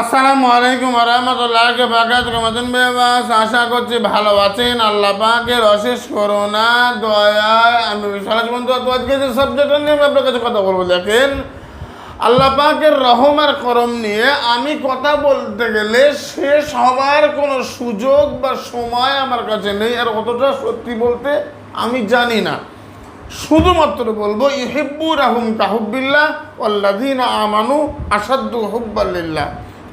আসসালামু আলাইকুম রহমতুল্লাহ বাকাত মতন বেবাস আশা করছি ভালো আছেন। আল্লাহ পাকের অশেষ করোনা দয়ায় আমি বিশাল বন্ধু আজকে যে সাবজেক্ট নিয়ে আমি আপনার কাছে কথা বলব, দেখেন, আল্লাহ পাকের রহম আর করম নিয়ে আমি কথা বলতে গেলে শেষ হবার কোনো সুযোগ বা সময় আমার কাছে নেই। আর অতটা সত্যি বলতে আমি জানি না। শুধুমাত্র বলব, ইহিব্বু রাহুম কাহুবিল্লাহ আল্লাদিন আমানু আসাদু হুব্বাল্লিল্লাহ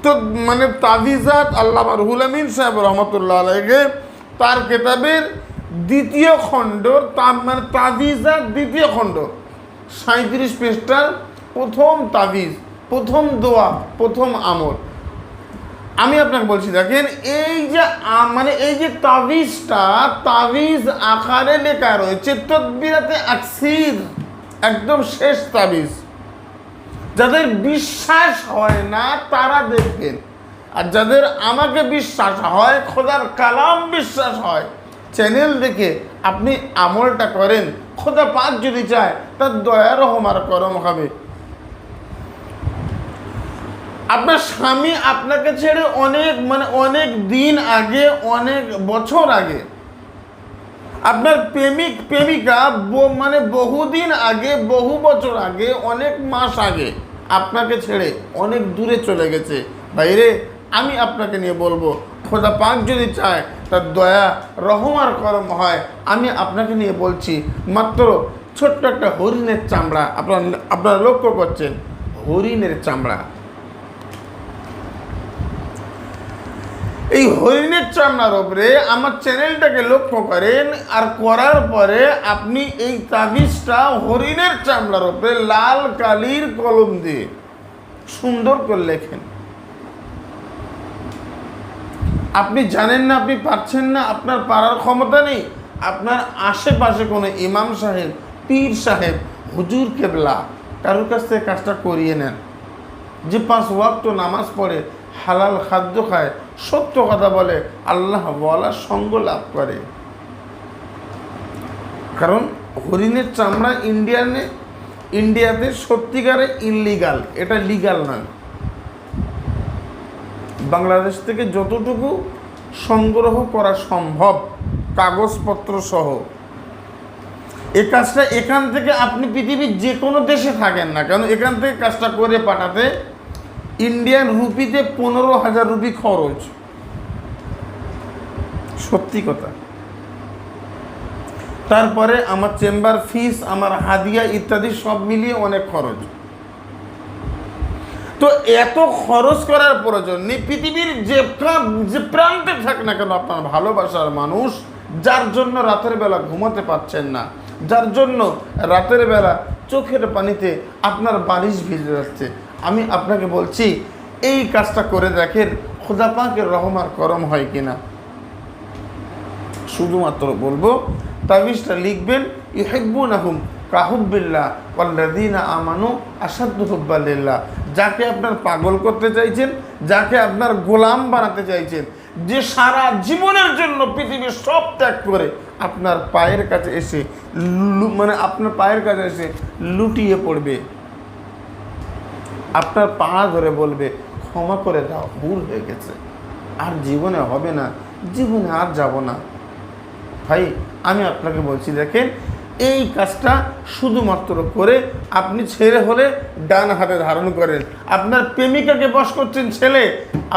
তো মানে তাবিজাত আল্লাহ রুহুল আমিন সাহেব রহমতুল্লাহ আলাইকে তার কেতাবের দ্বিতীয় খণ্ড তা মানে তাবিজাত দ্বিতীয় খণ্ড সাঁত্রিশ পৃষ্ঠার প্রথম তাবিজ, প্রথম দোয়া, প্রথম আমল। আমি আপনাকে বলছি, দেখেন, এই যে মানে এই যে তাবিজটা, তাবিজ আকারে লেখা রয়েছে, তদবিরাতে আকসির, একদম শেষ তাবিজ। যাদের বিশ্বাস হয় না, তারা দেখবেন। আর যাদের আমাকে বিশ্বাস হয়, খোদার কালাম বিশ্বাস হয় চ্যানেল দেখে আপনি আমলটা করেন, খোদা পাক যদি চায়, তার দয়া রহমার করম হবে। আপনার স্বামী আপনাকে ছেড়ে অনেক মানে অনেক দিন আগে, অনেক বছর আগে, আপনার প্রেমিক, প্রেমিকা মানে বহুদিন আগে, বহু বছর আগে, অনেক মাস আগে আপনাকে ছেড়ে অনেক দূরে চলে গেছে। বাইরে আমি আপনাকে নিয়ে বলব, খোদা পাক যদি চায়, তার দয়া রহমার করম হয়, আমি আপনাকে নিয়ে বলছি, মাত্র ছোট্ট একটা হরিণের চামড়া, আপনার আপনারা লক্ষ্য করছেন, হরিণের চামড়া। এই হরিণের চামড়ার ওপরে আমার চ্যানেলটাকে লক্ষ্য করেন আর করার পরে আপনি এই তাবিজটা হরিণের চামড়ার ওপরে লাল কালির কলম দিয়ে সুন্দর করে লেখেন। আপনি জানেন না, আপনি পারছেন না, আপনার পারার ক্ষমতা নেই। আপনার আশেপাশে কোনো ইমাম সাহেব, পীর সাহেব, হুজুর কেবলা, কারোর কাছ থেকে কাজটা করিয়ে নেন। যে পাঁচ ওয়াক্ত নামাজ পড়ে হালাল খাদ্য খায়। সত্য কথা বলে, আল্লাহ বলার সঙ্গ লাভ করে। কারণ হরিণের চামড়া ইন্ডিয়ানে, ইন্ডিয়াতে সত্যিকারে ইনলিগাল এটা লিগাল নয়। বাংলাদেশ থেকে যতটুকু সংগ্রহ করা সম্ভব, কাগজপত্র সহ। এ কাজটা এখান থেকে আপনি পৃথিবীর যে কোনো দেশে থাকেন না কেন, এখান থেকে কাজটা করে পাঠাতে ইন্ডিয়ান রুপিতে পনেরো হাজার রুপি খরচ সত্যি কথা। তারপরে আমার চেম্বার ফিস আমার হাদিয়া ইত্যাদি সব মিলিয়ে অনেক খরচ। তো এত খরচ করার প্রয়োজন নেই। পৃথিবীর যে যে প্রান্তে থাক না কেন আপনার ভালোবাসার মানুষ যার জন্য রাতের বেলা ঘুমাতে পারছেন না, যার জন্য রাতের বেলা চোখের পানিতে আপনার বালিশ ভিজে যাচ্ছে আমি আপনাকে বলছি, এই কাজটা করে দেখেন খোদা পাকের রহমার করম হয় কিনা। শুধুমাত্র বলব, তাবিজটা লিখবেন ইহেব্বুন আহুম কাহুবিল্লা ওয়াল্লাদিনা আমানু আসাদ্দু যাকে আপনার পাগল করতে চাইছেন, যাকে আপনার গোলাম বানাতে চাইছেন, যে সারা জীবনের জন্য পৃথিবীর সব ত্যাগ করে আপনার পায়ের কাছে এসে মানে আপনার পায়ের কাছে এসে লুটিয়ে পড়বে। আপনার পা ধরে বলবে, ক্ষমা করে দাও, ভুল হয়ে গেছে। আর জীবনে হবে না, জীবনে আর যাব না। ভাই, আমি আপনাকে বলছি, দেখেন, এই কাজটা শুধুমাত্র করে আপনি ছেলে হলে ডান হাতে ধারণ করেন। আপনার প্রেমিকাকে বশ করছেন ছেলে,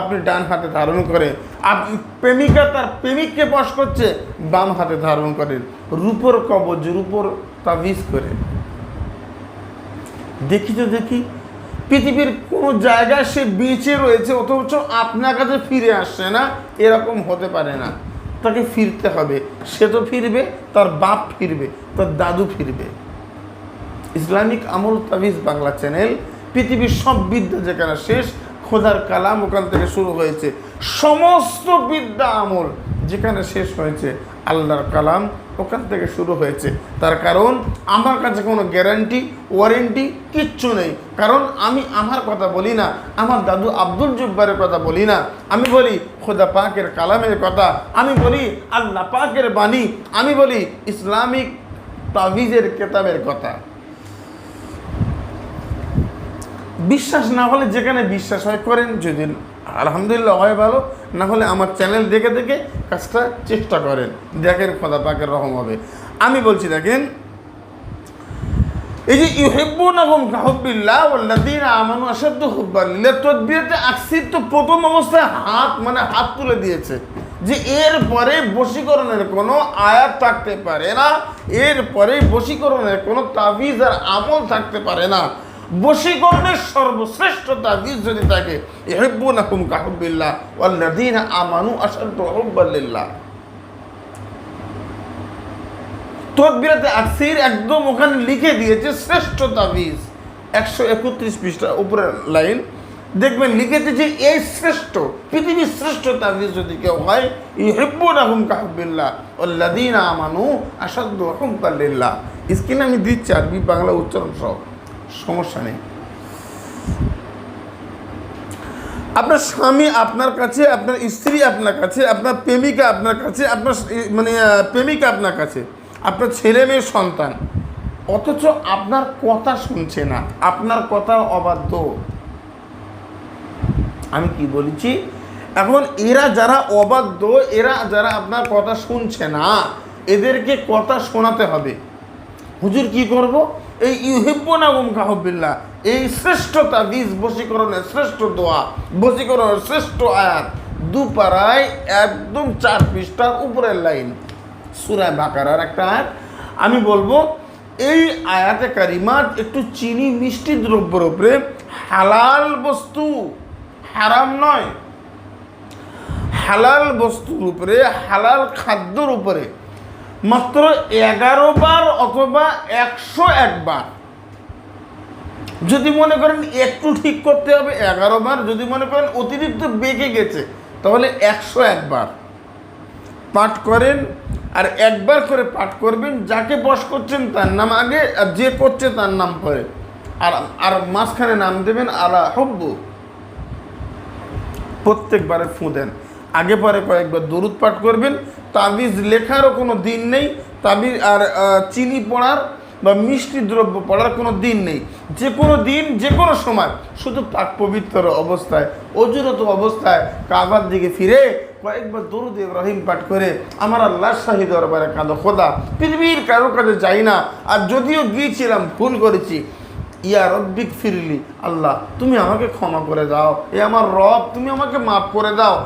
আপনি ডান হাতে ধারণ করেন। আপনি প্রেমিকা তার প্রেমিককে বশ করছে, বাম হাতে ধারণ করেন। রূপর কবজ, রূপর তাবিজ করে দেখি তো দেখি। পৃথিবীর কোনো জায়গায় সে বেঁচে রয়েছে, অথচ আপনার কাছে ফিরে আসছে না, এরকম হতে পারে না। তাকে ফিরতে হবে। সে তো ফিরবে, তার বাপ ফিরবে, তার দাদু ফিরবে। ইসলামিক আমল তাবিজ বাংলা চ্যানেল পৃথিবীর সব বিদ্যা যেখানে শেষ, খোদার কালাম ওখান থেকে শুরু হয়েছে। সমস্ত বিদ্যা আমল যেখানে শেষ হয়েছে আল্লাহর কালাম, ওখান থেকে শুরু হয়েছে। তার কারণ, আমার কাছে কোনো গ্যারান্টি ওয়ারেন্টি কিচ্ছু নেই। কারণ আমি আমার কথা বলি না, আমার দাদু আব্দুল জুব্বারের কথা বলি না। আমি বলি, খোদা পাকের কালামের কথা। আমি বলি, আল্লাহ পাকের বাণী। আমি বলি, ইসলামিক তাবিজের কেতাবের কথা। বিশ্বাস না হলে যেখানে বিশ্বাস হয়, করেন যদি আলহামদুলিল্লাহ, হয় ভালো। না হলে আমার চ্যানেল দেখে দেখে কাজটা চেষ্টা করেন। দেখেন খোদা পাকের রকম হবে। আমি বলছি দেখেন, এই যে ইউহিব্বুনাহুম কাহুব্বিল্লাহ ওয়াল্লাযীনা আমানু হুব্বাল্লিল্লাহ তদবিরতে তো প্রথম অবস্থায় হাত মানে হাত তুলে দিয়েছে যে এর পরে বশীকরণের কোনো আয়াত থাকতে পারে না, এর পরে বশীকরণের কোনো তাবিজ আর আমল থাকতে পারে না। বশীকরণের সর্বশ্রেষ্ঠ তাবিজ যদি থাকে একদম ওখানে লিখে দিয়েছে শ্রেষ্ঠ তাবিজ একশো একত্রিশ পৃষ্ঠা উপরের লাইন। দেখবেন লিখেছে যে এই শ্রেষ্ঠ, পৃথিবীর শ্রেষ্ঠ তাবিজ যদি কেউ হয় ইহেব্বুর আহম কাহবিল্লা ওল্লাদিন আমানু আসাদ্দু আহম কাল্লিল্লাহ স্ক্রিনে আমি দিচ্ছি আরবি, বাংলা উচ্চারণ সহ। সমস্যা নেই। আপনার স্বামী আপনার কাছে, আপনার স্ত্রী আপনার কাছে, আপনার প্রেমিকা আপনার কাছে, আপনার মানে প্রেমিকা আপনার কাছে, আপনার ছেলে মেয়ে সন্তান, অথচ আপনার কথা শুনছে না, আপনার কথা অবাধ্য। আমি কি বলেছি? এখন এরা যারা অবাধ্য, এরা যারা আপনার কথা শুনছে না, এদেরকে কথা শোনাতে হবে। হুজুর কি করব? এই ইউহিব্বনা গুম কাহবিল্লা এই শ্রেষ্ঠ তাবিজ বশীকরণের শ্রেষ্ঠ দোয়া, বশীকরণের শ্রেষ্ঠ আয়াত, দুপাড়ায় একদম চার পৃষ্ঠার উপরের লাইন। সুরায় বাকারার একটা আয়াত। আমি বলব, এই আয়াতে কারিমাত একটু চিনি, মিষ্টি দ্রব্যের উপরে হালাল বস্তু, হারাম নয়। হালাল বস্তুর উপরে, হালাল খাদ্যর উপরে মাত্র এগারো বার অথবা একশো একবার। যদি মনে করেন একটু ঠিক করতে হবে এগারো বার যদি মনে করেন অতিরিক্ত বেঁকে গেছে, তাহলে একশো একবার পাঠ করেন আর একবার করে পাঠ করবেন, যাকে বস করছেন তার নাম আগে আর যে করছে তার নাম পরে। আর আর মাঝখানে নাম দেবেন আলা হব্বু। প্রত্যেকবারে ফু দেন। আগে পরে কয়েকবার দরুদ পাঠ করবেন তাবিজ লেখারও কোনো দিন নেই, তাবিজ আর চিনি পড়ার বা মিষ্টি দ্রব্য পড়ার কোনো দিন নেই। যে কোনো দিন, যে কোনো সময়, শুধু পাক পবিত্র অবস্থায় অজুরত অবস্থায় কাবার দিকে ফিরে কয়েকবার দরুদ ইব্রাহিম পাঠ করে আমার আল্লাহ শাহী দরবারে কাঁদো, খোদা, পৃথিবীর কারও কাছে যাই না, আর যদিও গিয়েছিলাম, ভুল করেছি, ইয়া রব্বিক ফিরলি, আল্লাহ, তুমি আমাকে ক্ষমা করে দাও, এ আমার রব, তুমি আমাকে মাফ করে দাও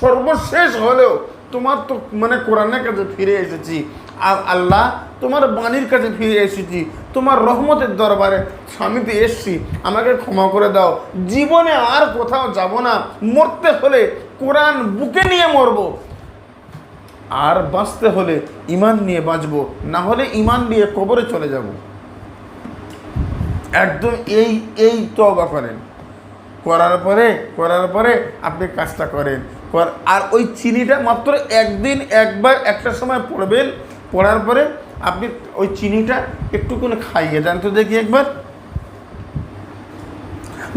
সর্বশেষ হলেও তোমার তো মানে কোরআনের কাছে ফিরে এসেছি। আর আল্লাহ তোমার বাণীর কাছে ফিরে এসেছি। তোমার রহমতের দরবারে স্বামীতে এসছি। আমাকে ক্ষমা করে দাও। জীবনে আর কোথাও যাব না। মরতে হলে কোরআন বুকে নিয়ে মরবো। আর বাঁচতে হলে ইমান নিয়ে বাঁচবো। না হলে ইমান নিয়ে কবরে চলে যাব। একদম এই এই তবা করেন। করার পরে করার পরে আপনি কাজটা করেন। কর- আর ওই চিনিটা মাত্র একদিন একবার একটা সময় পড়বেন, পড়ার পরে আপনি ওই চিনিটা একটুকুনি খাইয়ে যান তো দেখি একবার।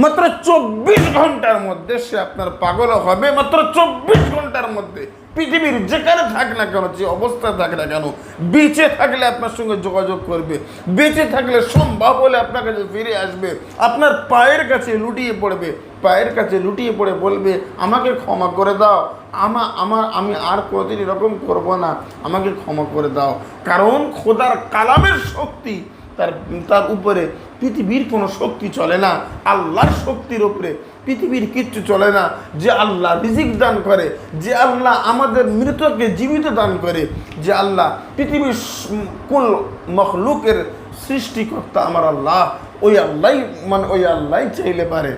মাত্র চব্বিশ ঘণ্টার মধ্যে সে আপনার পাগল হবে, মাত্র চব্বিশ ঘণ্টার মধ্যে। পৃথিবীর যেখানে থাক না কেন, যে অবস্থায় থাক না কেন, বেঁচে থাকলে আপনার সঙ্গে যোগাযোগ করবে। বেঁচে থাকলে সম্ভব হলে আপনার কাছে ফিরে আসবে, আপনার পায়ের কাছে লুটিয়ে পড়বে, পায়ের কাছে লুটিয়ে পড়ে বলবে, আমাকে ক্ষমা করে দাও। আমা আমার আমি আর কোনোদিন এরকম করব না। আমাকে ক্ষমা করে দাও। কারণ খোদার কালামের শক্তি তার তার উপরে পৃথিবীর কোনো শক্তি চলে না, আল্লাহর শক্তির উপরে পৃথিবীর কিচ্ছু চলে না, যে আল্লাহ রিজিক দান করে, যে আল্লাহ আমাদের মৃতকে জীবিত দান করে, যে আল্লাহ পৃথিবীর কোন কুল মখলুকের সৃষ্টিকর্তা আমার আল্লাহ, ওই আল্লাহ মানে ওই আল্লাহ চাইলে পারে।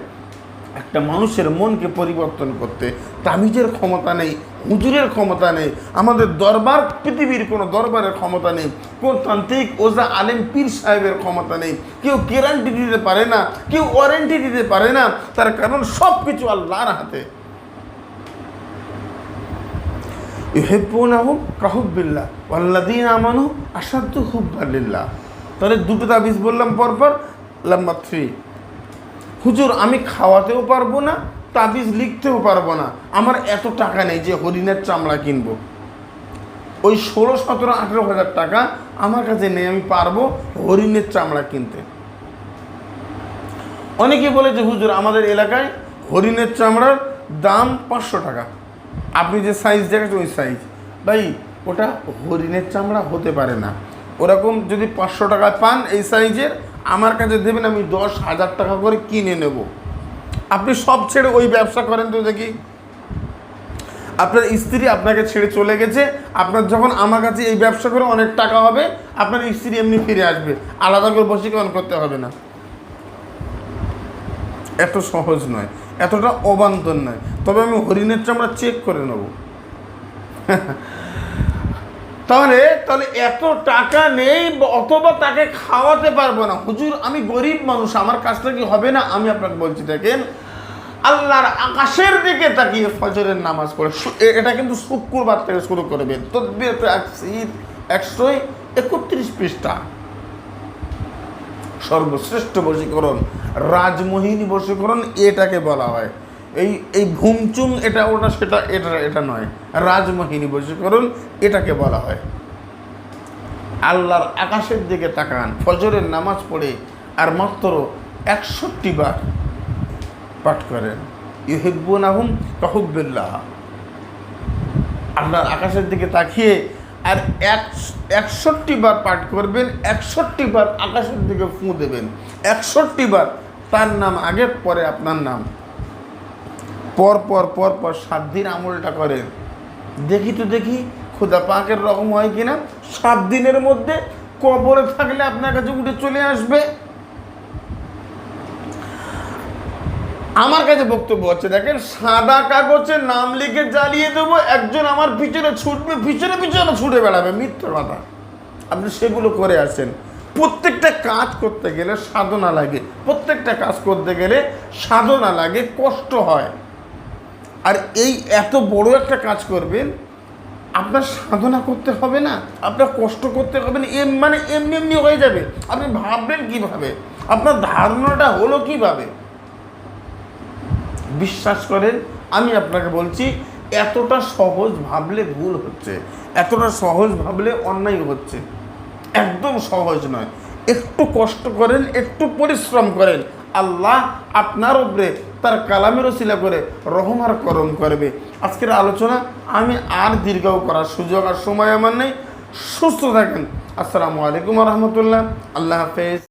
একটা মানুষের মনকে পরিবর্তন করতে, তামিজের ক্ষমতা নেই, হুজুরের ক্ষমতা নেই, আমাদের দরবার, পৃথিবীর কোনো দরবারের ক্ষমতা নেই, কোন তান্ত্রিক ওজা আলেম পীর সাহেবের ক্ষমতা নেই, কেউ গ্যারান্টি দিতে পারে না, কেউ ওয়ারেন্টি দিতে পারে না, তার কারণ সব কিছু আল্লাহর হাতে। ইহেব্বুনাহু কাহুব্বিল্লাহ, ওয়াল্লাযীনা আমানু আশাদ্দু হুব্বালিল্লাহ। তাহলে দুটো তাবিজ বললাম পরপর নাম্বার থ্রি। হুজুর, আমি খাওয়াতেও পারব না, তাবিজ লিখতেও পারব না। আমার এত টাকা নেই যে হরিণের চামড়া কিনবো। ওই ষোলো, সতেরো, আঠেরো হাজার টাকা আমার কাছে নেই, আমি পারব হরিণের চামড়া কিনতে। অনেকে বলে যে, হুজুর, আমাদের এলাকায় হরিণের চামড়ার দাম পাঁচশো টাকা। আপনি যে সাইজ দেখেছেন, ওই সাইজ ভাই, ওটা হরিণের চামড়া হতে পারে না। ওরকম যদি পাঁচশো টাকায় পান এই সাইজের আমার কাছে দেবেন, আমি দশ হাজার টাকা করে কিনে নেব। আপনি সব ছেড়ে ওই ব্যবসা করেন তো দেখি। আপনার স্ত্রী আপনাকে ছেড়ে চলে গেছে, আপনার যখন আমার কাছে এই ব্যবসা করে অনেক টাকা হবে, আপনার স্ত্রী এমনি ফিরে আসবে। আলাদা করে বশীকরণ করতে হবে না। এত সহজ নয়, এতটা অবান্তর নয়। তবে আমি হরিণের চামড়া চেক করে নেব। তাহলে তাহলে এত টাকা নেই অথবা তাকে খাওয়াতে পারব না। হুজুর, আমি গরিব মানুষ, আমার কাজটা কি হবে না? আমি আপনাকে বলছি, দেখেন, আল্লাহর আকাশের দিকে তাকিয়ে ফজরের নামাজ পড়ে। এটা কিন্তু শুক্রবার থেকে শুরু করবেন তদ্বির একশো একত্রিশ পৃষ্ঠা। সর্বশ্রেষ্ঠ বশীকরণ, রাজমোহিনী বশীকরণ, এটাকে বলা হয়। এই এই ঘুমচুম এটা ওটা সেটা, এটা এটা নয়। রাজমোহিনী বশীকরণ এটাকে বলা হয়। আল্লাহর আকাশের দিকে তাকান, ফজরের নামাজ পড়ে আর মাত্র একষট্টি বার পাঠ করেন। ইউহিব্বুন আহম কাহুব্বিল্লাহ আপনার আকাশের দিকে তাকিয়ে আর এক, একষট্টি বার পাঠ করবেন, একষট্টি বার আকাশের দিকে ফু দেবেন। একষট্টি বার তার নাম আগে, পরে আপনার নাম। পর পর পর পর সাত দিন আমলটা করেন। দেখি তো দেখি খুদা পাকের রকম হয় কিনা। সাত দিনের মধ্যে কবরে থাকলে আপনার কাছে উঠে চলে আসবে। আমার কাছে বক্তব্য হচ্ছে, দেখেন সাদা কাগজে নাম লিখে জ্বালিয়ে দেবো, একজন আমার পিছনে ছুটবে, পিছনে পিছনে ছুটে বেড়াবে, মিথ্যের কথা। আপনি সেগুলো করে আসেন। প্রত্যেকটা কাজ করতে গেলে সাধনা লাগে। প্রত্যেকটা কাজ করতে গেলে সাধনা লাগে, কষ্ট হয়। আর এই এত বড় একটা কাজ করবেন, আপনার সাধনা করতে হবে না, আপনার কষ্ট করতে হবে না, এম মানে এমনি এমনি হয়ে যাবে। আপনি ভাববেন কীভাবে? আপনার ধারণাটা হলো কীভাবে? বিশ্বাস করেন, আমি আপনাকে বলছি, এতটা সহজ ভাবলে ভুল হচ্ছে, এতটা সহজ ভাবলে অন্যায় হচ্ছে। একদম সহজ নয়। একটু কষ্ট করেন, একটু পরিশ্রম করেন, আল্লাহ আপনার উপরে তার কালামের ওসিলা করে রহমার করম করবে। আজকের আলোচনা আমি আর দীর্ঘ করার সুযোগ আর সময় আমার নেই। সুস্থ থাকেন। আসসালামু আলাইকুম রহমতুল্লাহ। আল্লাহ হাফেজ।